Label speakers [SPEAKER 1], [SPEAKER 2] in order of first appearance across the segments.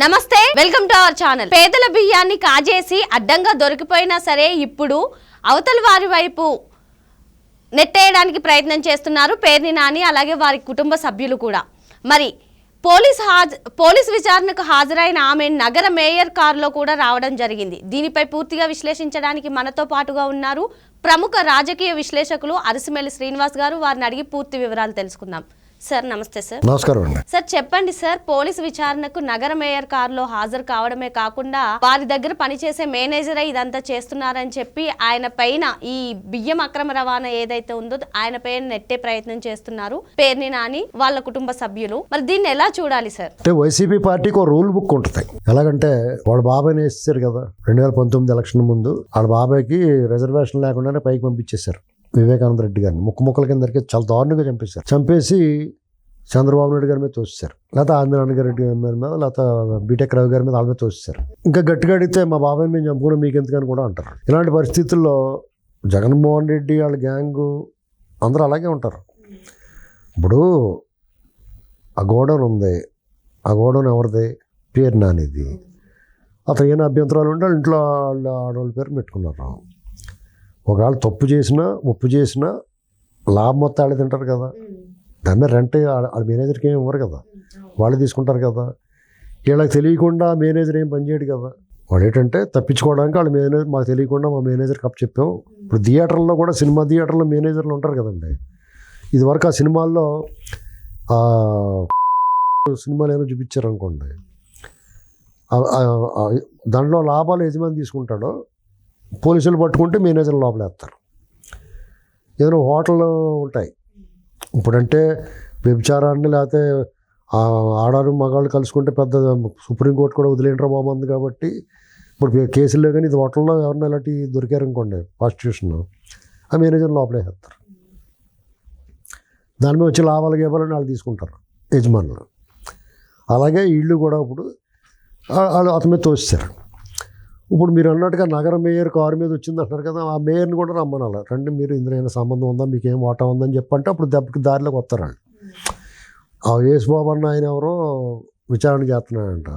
[SPEAKER 1] నమస్తే welcome to our channel. పేదల బియ్యాన్ని కాజేసి అడ్డంగా దొరికిపోయినా సరే ఇప్పుడు అవతల వారి వైపు నెట్టేయడానికి ప్రయత్నం చేస్తున్నారు పేర్ని నాని అలాగే వారి కుటుంబ సభ్యులు కూడా. మరి పోలీస్ హాజ్ పోలీస్ విచారణకు హాజరైన ఆమె నగర మేయర్ కారులో కూడా రావడం జరిగింది. దీనిపై పూర్తిగా విశ్లేషించడానికి మనతో పాటుగా ఉన్నారు ప్రముఖ రాజకీయ విశ్లేషకులు అరిసిమెల్లి శ్రీనివాస్ గారు. వారిని అడిగి పూర్తి వివరాలు తెలుసుకుందాం. సార్ నమస్తే సార్.
[SPEAKER 2] నమస్కారం అండి.
[SPEAKER 1] సార్ చెప్పండి సార్ పోలీస్ విచారణకు నగర మేయర్ కారులో హాజరు కావడమే కాకుండా వారి దగ్గర పనిచేసే మేనేజరే ఇదంతా చేస్తున్నారని చెప్పి ఆయన పైన ఈ బియ్యం అక్రమ రవాణా ఏదైతే ఉందో ఆయన పైన నెట్టే ప్రయత్నం చేస్తున్నారు. పేర్ని నాని వాళ్ళ కుటుంబ సభ్యులు. మరి దీన్ని ఎలా చూడాలి సార్?
[SPEAKER 2] అంటే వైసీపీ పార్టీకి ఒక రూల్ బుక్ ఉంటుంది. ఎలాగంటే వాళ్ళ బాబాయ్ని వేసేసారు కదా రెండు వేల పంతొమ్మిది ఎలక్షన్ ముందు. వాళ్ళ బాబాయ్కి రిజర్వేషన్ లేకుండానే పైకి పంపించేశారు. వివేకానంద రెడ్డి గారిని ముక్కు ముక్కల కిందకి చాలా దారుణంగా చంపేశారు. చంపేసి చంద్రబాబు నాయుడు గారి మీద తోసేశారు. లేకపోతే ఆంధ్రనారాయణ రెడ్డి గారి మీద లేకపోతే బీటెక్ రవి గారి మీద వాళ్ళ మీద తోసేశారు. ఇంకా గట్టిగా అడిగితే మా బాబాయ్ని మేము చంపుకున్నాం మీకు ఎందుకని కూడా అంటారు. ఇలాంటి పరిస్థితుల్లో జగన్మోహన్ రెడ్డి వాళ్ళ గ్యాంగు అందరూ అలాగే ఉంటారు. ఇప్పుడు ఆ గోడౌన్ ఉంది. ఆ గోడౌన్ ఎవరిది? పేరు నానిది. అతను ఏమైనా అభ్యంతరాలు ఉంటే వాళ్ళ ఇంట్లో వాళ్ళ ఆడవాళ్ళ పేరు పెట్టుకున్నారు. ఒకవేళ తప్పు చేసినా ఒప్పు చేసినా లాభం మొత్తం వాళ్ళే తింటారు కదా. దాని మీద రెంట్ వాళ్ళ మేనేజర్కి ఏమి ఇవ్వరు కదా. వాళ్ళు తీసుకుంటారు కదా. వీళ్ళకి తెలియకుండా మేనేజర్ ఏం పనిచేయడు కదా. వాడు ఏంటంటే తప్పించుకోవడానికి వాళ్ళ మేనేజర్ మాకు తెలియకుండా మా మేనేజర్ కప్ చెప్పాం. ఇప్పుడు థియేటర్లో కూడా సినిమా థియేటర్లో మేనేజర్లు ఉంటారు కదండి. ఇదివరకు ఆ సినిమాల్లో సినిమాలు ఏమైనా చూపించారు అనుకోండి ఆ- ఆ- ఆ దాంట్లో లాభాలు యజమాని తీసుకుంటాడో పోలీసులు పట్టుకుంటే మేనేజర్ లోపలేస్తారు. ఏదైనా హోటల్ ఉంటాయి. ఇప్పుడంటే వ్యభిచారాన్ని లేకపోతే ఆడారు మగాళ్ళు కలుసుకుంటే పెద్ద సుప్రీంకోర్టు కూడా వదిలేంటారు బాగుంది కాబట్టి ఇప్పుడు కేసుల్లో కానీ ఇది హోటల్లో ఎవరన్నా ఇలాంటి దొరికారనుకోండి ప్రాస్టిట్యూషన్ ఆ మేనేజర్ లోపలేస్తారు. దాని మీద వచ్చి లాభాలు గేపాలని వాళ్ళు తీసుకుంటారు యజమానులు. అలాగే ఇళ్ళు కూడా ఇప్పుడు వాళ్ళు అతని మీద తోస్తారు ఇప్పుడు మీరు అన్నట్టుగా నగర మేయర్ కారు మీద వచ్చింది అంటున్నారు కదా ఆ మేయర్ని కూడా రమ్మనాలి. రండి మీరు ఇందులో ఏమైనా సంబంధం ఉందా మీకు ఏం వాటా ఉందని చెప్పంటే అప్పుడు దెబ్బకి దారిలోకి వస్తారు వాళ్ళు ఆ యేసుబాబు అన్న ఆయన ఎవరో విచారణ చేస్తున్నాడంట.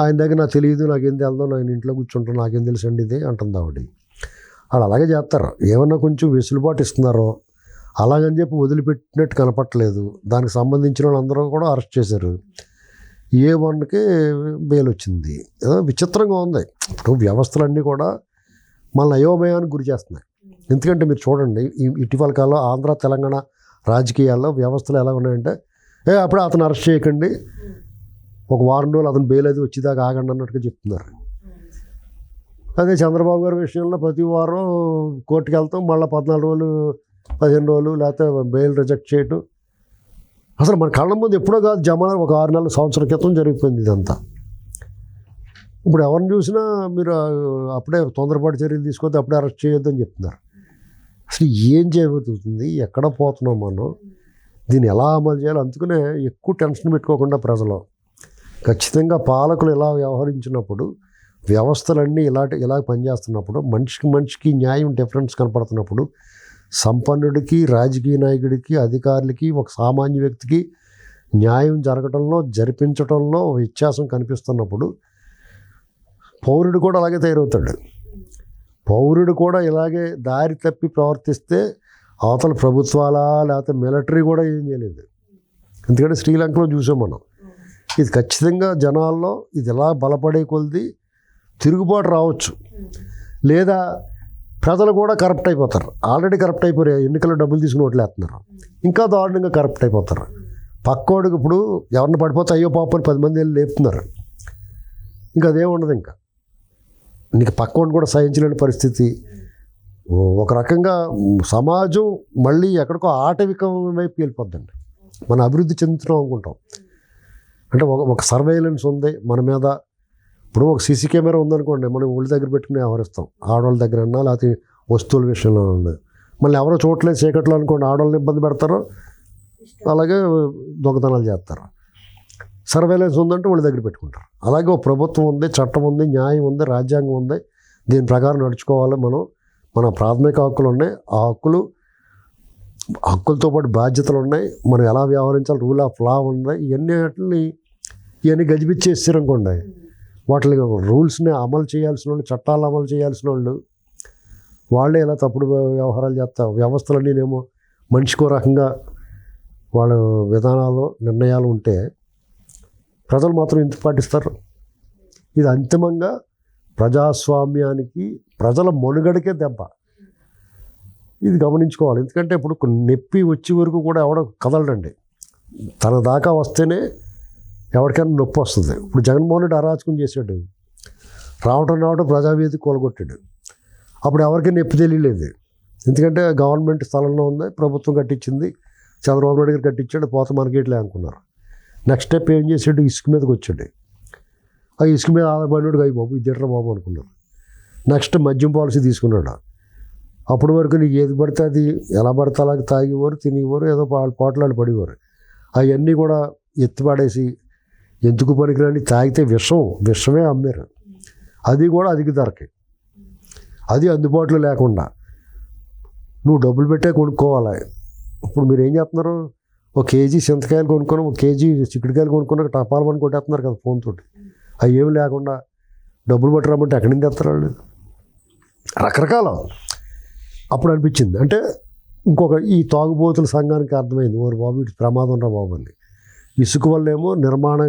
[SPEAKER 2] ఆయన దగ్గర నాకు తెలియదు నాకేం తెలుదో నేను ఇంట్లో కూర్చుంటాను నాకేం తెలుసండి ఇది అంటుంది ఆవిడ. వాళ్ళు అలాగే చేస్తారు. ఏమన్నా కొంచెం వెసులుబాటు ఇస్తున్నారో అలాగని చెప్పి వదిలిపెట్టినట్టు కనపట్లేదు దానికి సంబంధించిన వాళ్ళందరూ కూడా అరెస్ట్ చేశారు. ఏ వన్కి బెయిల్ వచ్చింది ఏదో విచిత్రంగా ఉంది. ఇప్పుడు వ్యవస్థలన్నీ కూడా మన అయోమయానికి గురి చేస్తున్నాయి. ఎందుకంటే మీరు చూడండి ఇటీవల కాలంలో ఆంధ్ర తెలంగాణ రాజకీయాల్లో వ్యవస్థలు ఎలా ఉన్నాయంటే ఏ అప్పుడే అతను అరెస్ట్ చేయకండి ఒక వారం రోజులు అతను బెయిల్ అది వచ్చేదాకా ఆగండి అన్నట్టుగా చెప్తున్నారు. అదే చంద్రబాబు గారి విషయంలో ప్రతి వారం కోర్టుకి వెళ్తాం మళ్ళీ పద్నాలుగు రోజులు పదిహేను రోజులు లేకపోతే బెయిల్ రిజెక్ట్ చేయటం. అసలు మన కళ్ళ ముందు ఎప్పుడో కాదు జమానా ఒక ఆరు నెలల సంవత్సరం క్రితం జరిగిపోయింది ఇదంతా. ఇప్పుడు ఎవరిని చూసినా మీరు అప్పుడే తొందరపాటు చర్యలు తీసుకొని అప్పుడే అరెస్ట్ చేయొద్దని చెప్తున్నారు. అసలు ఏం చేయబోతుంది? ఎక్కడ పోతున్నాం మనం? దీన్ని ఎలా అమలు చేయాలి? అందుకనే ఎక్కువ టెన్షన్ పెట్టుకోకుండా ప్రజలు. ఖచ్చితంగా పాలకులు ఇలా వ్యవహరించినప్పుడు వ్యవస్థలన్నీ ఇలాంటి ఇలా పనిచేస్తున్నప్పుడు మనిషికి మనిషికి న్యాయం డిఫరెన్స్ కనపడుతున్నప్పుడు సంపన్నుడికి రాజకీయ నాయకుడికి అధికారులకి ఒక సామాన్య వ్యక్తికి న్యాయం జరగటంలో జరిపించడంలో వ్యత్యాసం కనిపిస్తున్నప్పుడు పౌరుడు కూడా అలాగే తయారవుతాడు. పౌరుడు కూడా ఇలాగే దారి తప్పి ప్రవర్తిస్తే అవతల ప్రభుత్వాలా లేకపోతే మిలిటరీ కూడా ఏం చేయలేదు. ఎందుకంటే శ్రీలంకలో చూసాం మనం. ఇది ఖచ్చితంగా జనాల్లో ఇది ఎలా బలపడే కొలిది తిరుగుబాటు రావచ్చు. లేదా ప్రజలు కూడా కరప్ట్ అయిపోతారు. ఆల్రెడీ కరప్ట్ అయిపోయారు ఎన్నికల్లో డబ్బులు తీసుకుని ఓట్లేస్తున్నారు. ఇంకా దారుణంగా కరప్ట్ అయిపోతారు. పక్కోడికి ఇప్పుడు ఎవరిని పడిపోతే అయ్యో పాపని పది మంది వెళ్ళి లేపుతున్నారు. ఇంకా అదేం ఉండదు ఇంకా. నీకు పక్కోడిని కూడా సహించలేని పరిస్థితి. ఒక రకంగా సమాజం మళ్ళీ ఎక్కడికో ఆటవికం వైపు వెళ్ళిపోద్దండి. మనం అభివృద్ధి చెందుతున్నాం అనుకుంటాం. అంటే ఒక ఒక సర్వేలెన్స్ ఉంది మన మీద. ఇప్పుడు ఒక సీసీ కెమెరా ఉందనుకోండి మనం ఒళ్ళ దగ్గర పెట్టుకుని వ్యవహరిస్తాం. ఆడవాళ్ళ దగ్గర అన్నా లేకపోతే వస్తువుల విషయంలో అన్నా మళ్ళీ ఎవరో చోట్లేదు చీకట్లో అనుకోండి ఆడవాళ్ళని ఇబ్బంది పెడతారు. అలాగే దొంగతనాలు చేస్తారు. సర్వేలెన్స్ ఉందంటే వాళ్ళ దగ్గర పెట్టుకుంటారు. అలాగే ఒక ప్రభుత్వం ఉంది చట్టం ఉంది న్యాయం ఉంది రాజ్యాంగం ఉంది. దీని ప్రకారం నడుచుకోవాలి మనం. మన ప్రాథమిక హక్కులు ఉన్నాయి. ఆ హక్కులు హక్కులతో పాటు బాధ్యతలు ఉన్నాయి. మనం ఎలా వ్యవహరించాలి? రూల్ ఆఫ్ లా ఉన్నాయి ఇవన్నీ వాటిని ఇవన్నీ గజిబిచ్చేస్తారు అనుకోండి వాటిని రూల్స్ని అమలు చేయాల్సిన వాళ్ళు చట్టాలు అమలు చేయాల్సిన వాళ్ళు వాళ్ళే ఇలా తప్పుడు వ్యవహారాలు చేస్తారు వ్యవస్థలన్నీనేమో మనిషికో రకంగా వాళ్ళ విధానాలు నిర్ణయాలు ఉంటే ప్రజలు మాత్రం ఇంత పాటిస్తారు? ఇది అంతిమంగా ప్రజాస్వామ్యానికి ప్రజల మనుగడకే దెబ్బ. ఇది గమనించుకోవాలి. ఎందుకంటే ఇప్పుడు నొప్పి వచ్చే వరకు కూడా ఎవడ కదలడండి. తన దాకా వస్తేనే ఎవరికైనా నొప్పి వస్తుంది. ఇప్పుడు జగన్మోహన్ రెడ్డి అరాచకం చేశాడు. రావటం రావటం ప్రజావేది కూలగొట్టాడు అప్పుడు ఎవరికి నొప్పి తెలియలేదు. ఎందుకంటే గవర్నమెంట్ స్థలంలో ఉంది ప్రభుత్వం కట్టించింది చంద్రబాబు నాయుడు గారు కట్టించాడు పోత మనకేట్లే అనుకున్నారు. నెక్స్ట్ స్టెప్ ఏం చేసాడు ఇసుక మీదకి వచ్చాడు. ఆ ఇసుక మీద ఆధారపడినాడు అయ్యి బాబు ఇద్దరు బాబు అనుకున్నారు. నెక్స్ట్ మద్యం పాలసీ తీసుకున్నాడు. అప్పటి వరకు నీకు ఏది పడితే అది ఎలా పడితే అలాగే తాగేవారు తినేవారు ఏదో పాటలాడు పడేవారు. అవన్నీ కూడా ఎత్తిపాడేసి ఎందుకు పనికిరాని? తాగితే విషం విషమే అమ్మారు. అది కూడా అధిక ధరకి అది అందుబాటులో లేకుండా. నువ్వు డబ్బులు పెట్టే కొనుక్కోవాలి. ఇప్పుడు మీరు ఏం చేస్తున్నారు? ఒక కేజీ చింతకాయలు కొనుక్కొని ఒక కేజీ చిక్కుడుకాయలు కొనుక్కున్నాక టపాలు పని కొట్టేస్తున్నారు కదా ఫోన్ తోటి. అవి ఏమి లేకుండా డబ్బులు పట్టరామంటే ఎక్కడి నుంచి తెస్తారు వాళ్ళు? రకరకాల. అప్పుడు అనిపించింది. అంటే ఇంకొక ఈ తాగుబోతుల సంఘానికి అర్థమైంది. ఓరు బాబు ఇటు ప్రమాదం రా బాబు అని. ఇసుక వల్లేమో నిర్మాణ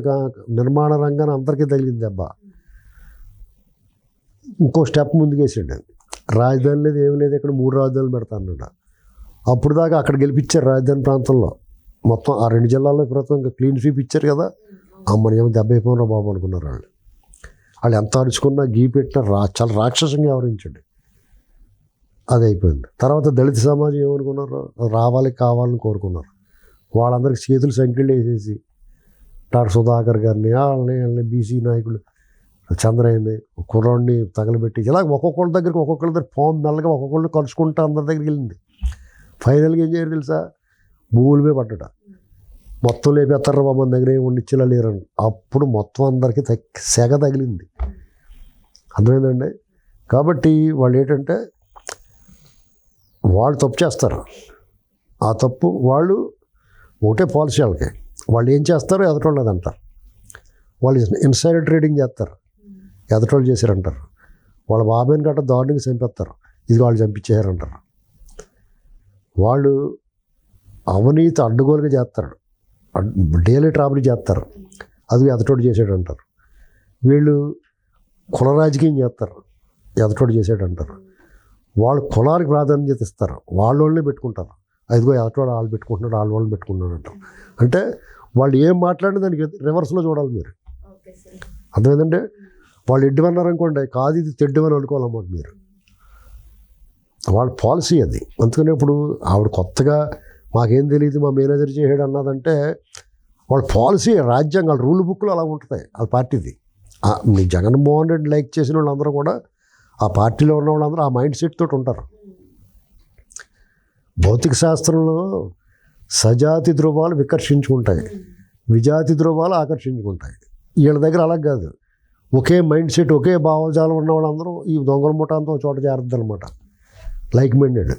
[SPEAKER 2] నిర్మాణ రంగాన్ని అందరికీ తగిలింది దెబ్బ ఇంకో స్టెప్ ముందుకేసాడు. రాజధాని లేదు ఏం లేదు ఇక్కడ మూడు రాజధానులు పెడతానట అప్పుడు దాకా అక్కడ గెలిపించారు రాజధాని ప్రాంతంలో. మొత్తం ఆ రెండు జిల్లాల్లో ప్రభుత్వం ఇంకా క్లీన్ స్వీప్ ఇచ్చారు కదా. అమ్మని ఏమో దెబ్బ అయిపోయినా బాబు అనుకున్నారు వాళ్ళు. వాళ్ళు ఎంత అరుచుకున్నా గీ పెట్టినా రా చాలా రాక్షసంగా వ్యవహరించండి. అది అయిపోయింది తర్వాత దళిత సమాజం ఏమనుకున్నారు రావాలి కావాలని కోరుకున్నారు. వాళ్ళందరికీ చేతులు సంఖ్యలు వేసేసి డాక్టర్ సుధాకర్ గారిని వాళ్ళని వాళ్ళని బీసీ నాయకులు చంద్రయ్యని కుర్రాడిని తగలబెట్టి ఇలా ఒక్కొక్కళ్ళ దగ్గరికి ఒక్కొక్కళ్ళ దగ్గర ఫామ్ మెల్లగా ఒక్కొక్కళ్ళు కలుసుకుంటూ అందరి దగ్గరికి వెళ్ళింది. ఫైనల్గా ఏం చేయరు తెలుసా? భూముల మీద పడ్డట. మొత్తం లేపేస్తారు బాబు మన దగ్గర ఏమి లేరండి అప్పుడు మొత్తం అందరికీ తగ్ సెగ తగిలింది. అర్థమైందండి? కాబట్టి వాళ్ళు ఏంటంటే వాళ్ళు తప్పు చేస్తారు. ఆ తప్పు వాళ్ళు ఒకటే పాలసీ వాళ్ళకి. వాళ్ళు ఏం చేస్తారో ఎదటోళ్ళు అది అంటారు వాళ్ళు ఇన్సైడ్ ట్రేడింగ్ చేస్తారు. ఎదటోళ్ళు చేశారంటారు. వాళ్ళ బాబాయిని గట్ట దారుణంగా చంపేస్తారు. ఇది వాళ్ళు చంపించేశారంటారు. వాళ్ళు అవినీతి అడ్డుగోలుగా చేస్తారు. డైలీ ట్రాబరీ చేస్తారు. అది ఎదటోడు చేసాడు అంటారు వీళ్ళు కుల రాజకీయం చేస్తారు. ఎదటోడు చేసాడు అంటారు వాళ్ళు కులానికి ప్రాధాన్యత ఇస్తారు. వాళ్ళోళ్ళనే పెట్టుకుంటారు. అదిగో ఎదటోడు వాళ్ళు పెట్టుకుంటున్నాడు వాళ్ళ వాళ్ళని పెట్టుకుంటున్నాడు అంటారు అంటే వాళ్ళు ఏం మాట్లాడినా దానికి రివర్స్లో చూడాలి మీరు. అర్థమైందంటే వాళ్ళు ఎడ్డివన్నారు అనుకోండి కాదు ఇది తెడ్డివని అనుకోవాలన్నమాట మీరు. వాళ్ళ పాలసీ అది. అందుకని ఇప్పుడు ఆవిడ కొత్తగా మాకేం తెలియదు మా మేనేజర్ చేయడం అన్నదంటే వాళ్ళ పాలసీ రాజ్యాంగం వాళ్ళ రూల్ బుక్లో అలా ఉంటుంది వాళ్ళ పార్టీది. మీ జగన్మోహన్ రెడ్డి లైక్ చేసిన వాళ్ళందరూ కూడా ఆ పార్టీలో ఉన్న వాళ్ళందరూ ఆ మైండ్ సెట్ తోటి ఉంటారు. భౌతిక శాస్త్రంలో సజాతి ధ్రువాలు వికర్షించుకుంటాయి. విజాతి ధ్రువాలు ఆకర్షించుకుంటాయి. వీళ్ళ దగ్గర అలా కాదు. ఒకే మైండ్ సెట్ ఒకే భావజాలం ఉన్న వాళ్ళందరూ ఈ దొంగల ముఠాంతో చోట చేరద్దు అనమాట లైక్ మైండెడ్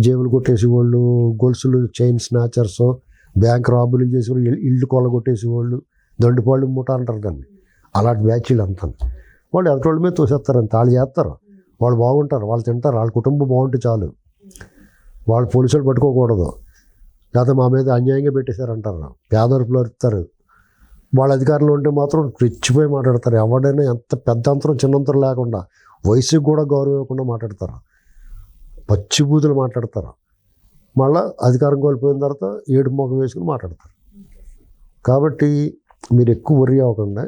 [SPEAKER 2] జేబులు కొట్టేసేవాళ్ళు గొలుసులు చైన్ స్నాచర్స్ బ్యాంక్ రాబులు చేసేవాళ్ళు ఇల్లు కొల కొట్టేసేవాళ్ళు దండుపాళ్ళు ముఠా అంటారు దాన్ని. అలాంటి బ్యాచ్లు అంతా. వాళ్ళు ఎదటోళ్ళ మీద తోసేస్తారు అంత. వాళ్ళు చేస్తారు. వాళ్ళు బాగుంటారు. వాళ్ళు తింటారు. వాళ్ళ కుటుంబం బాగుంటే చాలు. వాళ్ళు పోలీసులు పట్టుకోకూడదు. లేకపోతే మా మీద అన్యాయంగా పెట్టేశారంటారు. పేదరుపులు అరుస్తారు వాళ్ళ అధికారంలో ఉంటే మాత్రం రెచ్చిపోయి మాట్లాడతారు. ఎవడైనా ఎంత పెద్ద అంతరం చిన్నంతరం లేకుండా వయసుకు కూడా గౌరవం ఇవ్వకుండా మాట్లాడతారు. పచ్చిబూతులు మాట్లాడతారు. మళ్ళీ అధికారం కోల్పోయిన తర్వాత ఏడు మొఖం వేసుకుని మాట్లాడతారు. కాబట్టి మీరు ఎక్కువ వరి అవ్వకుండా.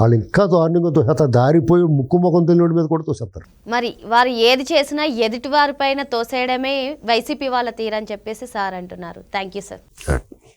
[SPEAKER 2] వాళ్ళు ఇంకా దారుణంగా తోసేస్తారు దారిపోయి ముక్కు ముఖం తెలియని మీద కూడా తోసేస్తారు.
[SPEAKER 1] మరి వారు ఏది చేసినా ఎదుటి వారి పైన తోసేయడమే వైసీపీ వాళ్ళ తీరని చెప్పేసి సార్ అంటున్నారు. Thank you sir